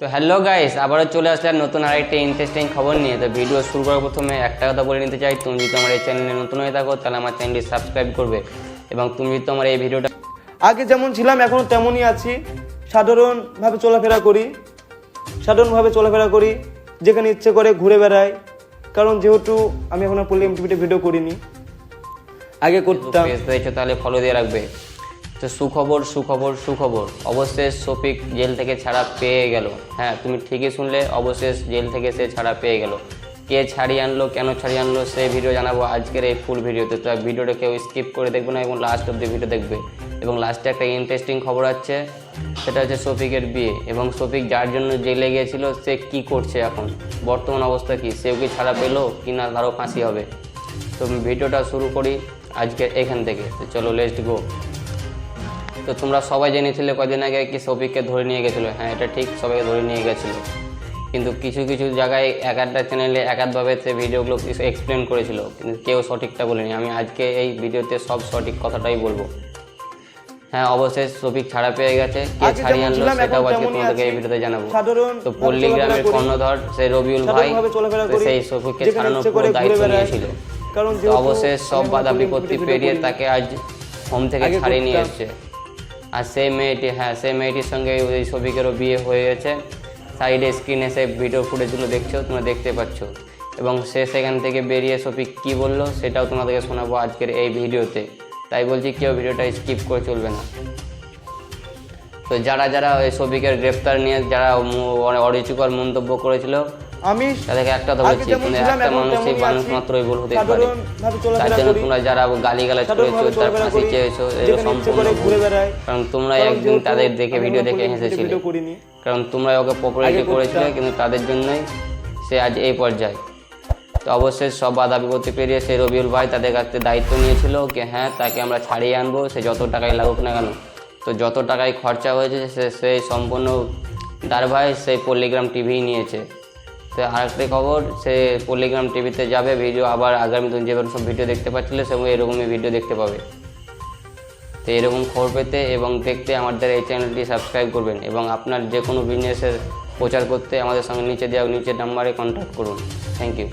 তো hello guys আবারও চলে আসলাম নতুন আরেকটি ইন্টারেস্টিং খবর নিয়ে। তো ভিডিও শুরু করার প্রথমে একটা কথা বলে নিতে চাই তুমি যদি আমার এই চ্যানেলে নতুন হয়ে থাকো তাহলে আমার চ্যানেলটি সাবস্ক্রাইব করবে। এবং তুমি যদি তোমার এই ভিডিওটা আগে যেমন ছিলাম এখন তেমনই আছি। সাধারণভাবে চলাফেরা করি। সাধারণভাবে চলাফেরা করি যেখানে ইচ্ছে করে ঘুরে বেড়াই। কারণ যেহেতু আমি এখন আর পল্লী টিভিতে ভিডিও করিনি। আগে করতাম। তাহলে ফলো দিয়ে রাখবে। তো সুখবর সুখবর সুখবর। অবশেষ শফিক জেল থেকে ছাড়া পেয়ে গেল। হ্যাঁ তুমি ঠিকই শুনলে, অবশেষ জেল থেকে সে ছাড়া পেয়ে গেল। কে ছাড়িয়ে আনলো, কেন ছাড়িয়ে আনলো সেই ভিডিও জানাব আজকের এই ফুল ভিডিওতে তো ভিডিওটা কেউ স্কিপ করে দেখবে না এবং লাস্ট অব্দি ভিডিও দেখবে। এবং লাস্টে একটা ইন্টারেস্টিং খবর আছে, সেটা হচ্ছে শফিকের বিয়ে। এবং শফিক যার জন্য জেলে গিয়েছিল, সে কি করছে এখন? বর্তমান অবস্থা কি? সেও কি ছাড়া পেল, কি না তারও ফাঁসি হবে? তো ভিডিওটা শুরু করি আজকে এখান থেকে। চলো লেটস গো তো তোমরা সবাই জেনেছিলে কদিন আগে কি সফিককে ধরে নিয়ে গেছিল? হ্যাঁ এটা ঠিক সবাইকে ধরে নিয়ে গেছিল। কিন্তু কিছু কিছু জায়গায় এক একটা চ্যানেলে এক একভাবে সে ভিডিওগুলো এক্সপ্লেন করেছিল কিন্তু কেউ সঠিকটা বলেনি। আমি আজকে এই ভিডিওতে সব সঠিক কথাটাই বলব। হ্যাঁ অবশ্যই সফিক ছাড়া পেয়ে গেছে। কে ছাড়িয়ে আনলো সেটাও আজকে তোমাদেরকে এই ভিডিওতে জানাব। তো পল্লী গ্রামের কর্ণধর সে রবিউল ভাই। সেই সফিককে ছাড়ানোর পুরো দায়িত্ব। নিয়েছিল। অবশেষ সব বাধা বিপত্তি পেরিয়ে তাকে আজ হোম থেকে ছাড়িয়ে নিয়ে। এসছে। আর সেই মেয়েটি হ্যাঁ সেই মেয়েটির সঙ্গে ওই সফিকেরও বিয়ে হয়ে গেছে সাইডে স্ক্রিনে সেই ভিডিও ফুটেজগুলো দেখছ, তোমরা দেখতে পাচ্ছ। এবং সে সেখান থেকে বেরিয়ে সফিক কী বলল, সেটাও তোমাদেরকে শোনাবো আজকের এই ভিডিওতে। তাই বলছি, কেউ ভিডিওটা স্কিপ করে চলবে না। তো যারা যারা ওই সফিকের গ্রেপ্তার নিয়ে, যারা অরুচিকর মন্তব্য করেছিল আমি তাদেরকে একটা তো বলছি একটা এখন মানুষই মানুষ মাত্রই ভুল হতে পারে। তার জন্য তোমরা যারা গালি গালাজ করেছ তার ফাঁসি চেয়েছো এগুলো সম্পূর্ণ ভুল। কারণ তোমরা একদিন তাদের দেখে ভিডিও দেখে হেসেছিলে। কারণ তোমরা ওকে পপুলারিটি করেছিলে কিন্তু তাদের জন্যই সে আজ এই পর্যায়ে। তো অবশ্যই সব বাধা বিপত্তি পেরিয়ে সে রবিউল ভাই তাদের কাছ থেকে দায়িত্ব নিয়েছিল যে হ্যাঁ তাকে আমরা ছাড়িয়ে আনব সে যত টাকায় লাগুক না কেন। তো যত টাকায় খরচা হয়েছে সে সেই সম্পূর্ণ দারভাই সেই পল্লীগ্রাম টিভি নিয়েছে। তো আরেকটি খবর, সে পল্লিগ্রাম টিভিতে যাবে, ভিডিও আবার আগামী দিন যেভাবে সব ভিডিও দেখতে পাচ্ছিলে, সেভাবে এরকমই ভিডিও দেখতে পাবে। তো এরকম খবর পেতে এবং দেখতে আমাদের এই চ্যানেলটি সাবস্ক্রাইব করবেন এবং আপনার যে কোনো বিজনেসের প্রচার করতে আমাদের সঙ্গে নিচে দেওয়া নিচের নাম্বারে কন্ট্যাক্ট করুন। Thank you